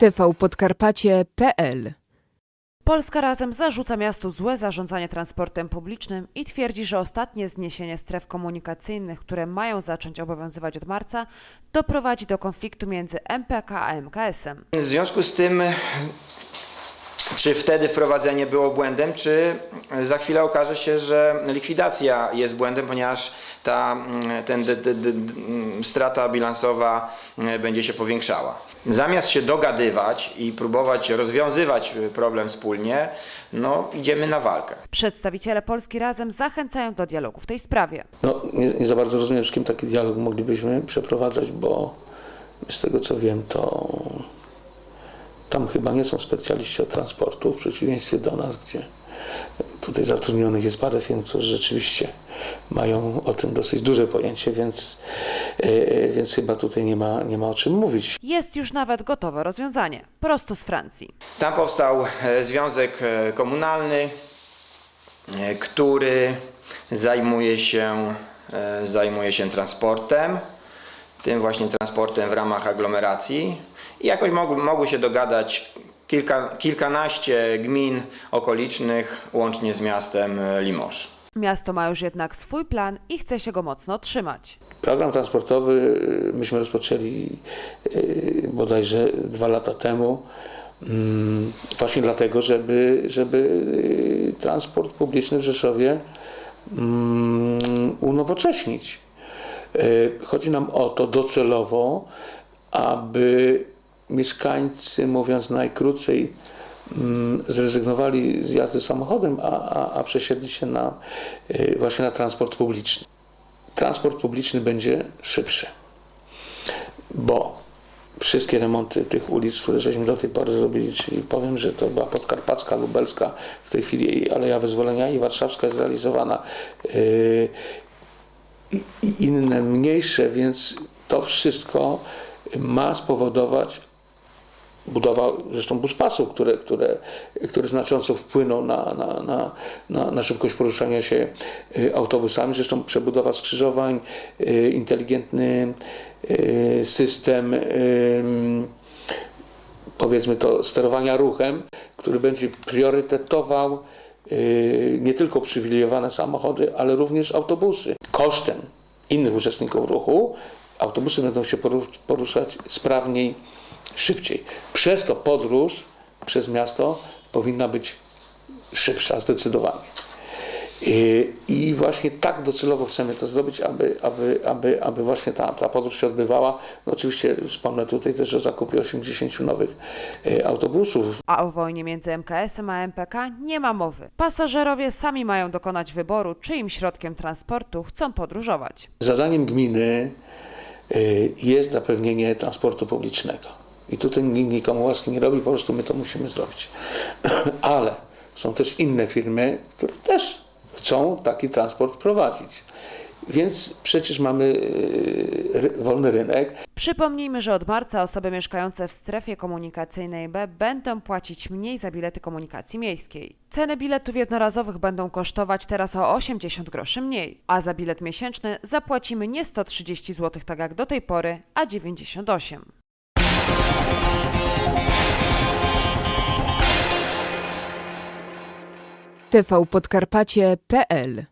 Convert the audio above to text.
tvpodkarpacie.pl Polska Razem zarzuca miastu złe zarządzanie transportem publicznym i twierdzi, że ostatnie zniesienie stref komunikacyjnych, które mają zacząć obowiązywać od marca, doprowadzi do konfliktu między MPK a MKS-em. W związku z tym, czy wtedy wprowadzenie było błędem, czy za chwilę okaże się, że likwidacja jest błędem, ponieważ ta mm, ten, d, d, d, mm, strata bilansowa mm, będzie się powiększała. Zamiast się dogadywać i próbować rozwiązywać problem wspólnie, no idziemy na walkę. Przedstawiciele Polski Razem zachęcają do dialogu w tej sprawie. No, nie, nie za bardzo rozumiem, z kim taki dialog moglibyśmy przeprowadzać, bo z tego co wiem, to tam chyba nie są specjaliści od transportu, w przeciwieństwie do nas, gdzie tutaj zatrudnionych jest parę firm, które rzeczywiście mają o tym dosyć duże pojęcie, więc, e, więc chyba tutaj nie ma, nie ma o czym mówić. Jest już nawet gotowe rozwiązanie, prosto z Francji. Tam powstał e, związek e, komunalny, e, który zajmuje się, e, zajmuje się transportem, tym właśnie transportem w ramach aglomeracji. I jakoś mogły, mogły się dogadać kilka, kilkanaście gmin okolicznych, łącznie z miastem e, Limoges. Miasto ma już jednak swój plan i chce się go mocno trzymać. Program transportowy y, myśmy rozpoczęli y, bodajże dwa lata temu. mm, Właśnie dlatego, żeby, żeby transport publiczny w Rzeszowie mm, unowocześnić. Y, Chodzi nam o to docelowo, aby mieszkańcy, mówiąc najkrócej, mm, zrezygnowali z jazdy samochodem, a, a, a przesiedli się na, y, właśnie na transport publiczny transport publiczny będzie szybszy. Bo wszystkie remonty tych ulic, które żeśmy do tej pory zrobili, czyli powiem, że to była podkarpacka, lubelska, w tej chwili Aleja Wyzwolenia i warszawska jest realizowana, i i inne mniejsze, więc to wszystko ma spowodować budowa zresztą buspasów, które, które, które znacząco wpłyną na, na, na, na, na szybkość poruszania się y, autobusami. Zresztą przebudowa skrzyżowań, y, inteligentny y, system powiedzmy to sterowania ruchem, który będzie priorytetował nie tylko uprzywilejowane samochody, ale również autobusy. Kosztem innych uczestników ruchu autobusy będą się poru- poruszać sprawniej, szybciej. Przez to podróż przez miasto powinna być szybsza, zdecydowanie. I, I właśnie tak docelowo chcemy to zrobić, aby, aby, aby, aby właśnie ta, ta podróż się odbywała. No oczywiście wspomnę tutaj też o zakupie 80 nowych e, autobusów. A o wojnie między MKS-em a MPK nie ma mowy. Pasażerowie sami mają dokonać wyboru, czyim środkiem transportu chcą podróżować. Zadaniem gminy y, jest zapewnienie transportu publicznego. I tutaj nikomu łaski nie robi, po prostu my to musimy zrobić. Ale są też inne firmy, które też chcą taki transport prowadzić. Więc przecież mamy ry- wolny rynek. Przypomnijmy, że od marca osoby mieszkające w strefie komunikacyjnej B będą płacić mniej za bilety komunikacji miejskiej. Ceny biletów jednorazowych będą kosztować teraz o 80 groszy mniej, a za bilet miesięczny zapłacimy nie 130 zł tak jak do tej pory, a 98. tvpodkarpacie.pl